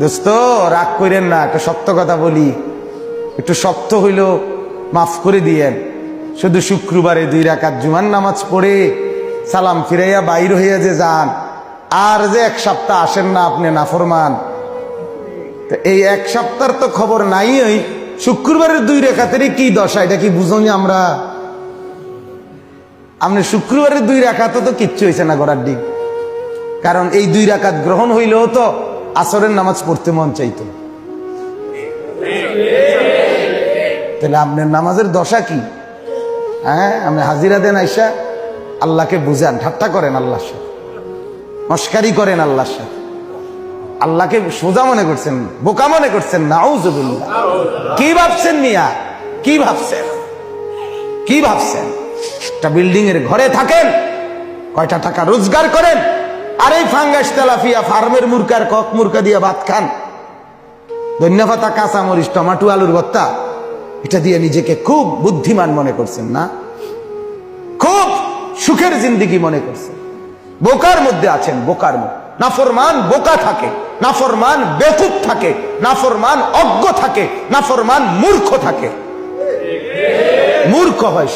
দোস্ত, রাগ করেন না, একটা সত্য কথা বলি। একটু শক্ত হইল, মাফ করে দিয়েন। শুধু শুক্রবারে দুই রাকাত জুমার নামাজ পড়ে সালাম ফিরাইয়া বাইর হইয়া যে যান, আর যে এক সপ্তাহ আসেন না আপনি, নাফরমান। তো এই এক সপ্তাহের তো খবর নাই ওই শুক্রবারের দুই রেখাতেরই কি দশা, এটা কি বুঝনি আমরা? আপনি শুক্রবারের দুই রাখাতে তো কিচ্ছু হয়েছে না গড়ার ডিম। কারণ এই দুই রাকাত গ্রহণ হইলেও তো আসরের নামাজ পড়তে মন চাইতো। তাহলে আপনার নামাজের দশা কি? হ্যাঁ আপনি হাজিরা দেন আইসা, আল্লাহকে বুঝান, ঠাট্টা করেন আল্লাহর সাথে। মস্কারি করেন আল্লাহর সাথে। আল্লাহকে সোজা মনে করছেন, বোকা মনে করছেন, নাউজুবিল্লাহ। কি ভাবছেন মিয়া? কি ভাবছেন? কি ভাবছেন? একটা বিল্ডিং এর ঘরে থাকেন, কয়টা টাকা রোজগার করেন আর এই ফাঙ্গাস তেলাফিয়া ফার্মের মুরকার কক মুরকা দিয়ে ভাত খান। ধন্যপাতা কাঁচা মরিচ টমাটো, আলুর ভত্তা এটা দিয়ে নিজেকে খুব বুদ্ধিমান মনে করছেন না? খুব সুখের জিন্দিগি মনে করছেন। বোকার মধ্যে আছেন, বোকার মধ্যে। নাফরমান বোকা থাকে, নাফরমান বেকুব থাকে, নাফরমান অজ্ঞ থাকে, নাফরমান মূর্খ থাকে। মূর্খ হয়।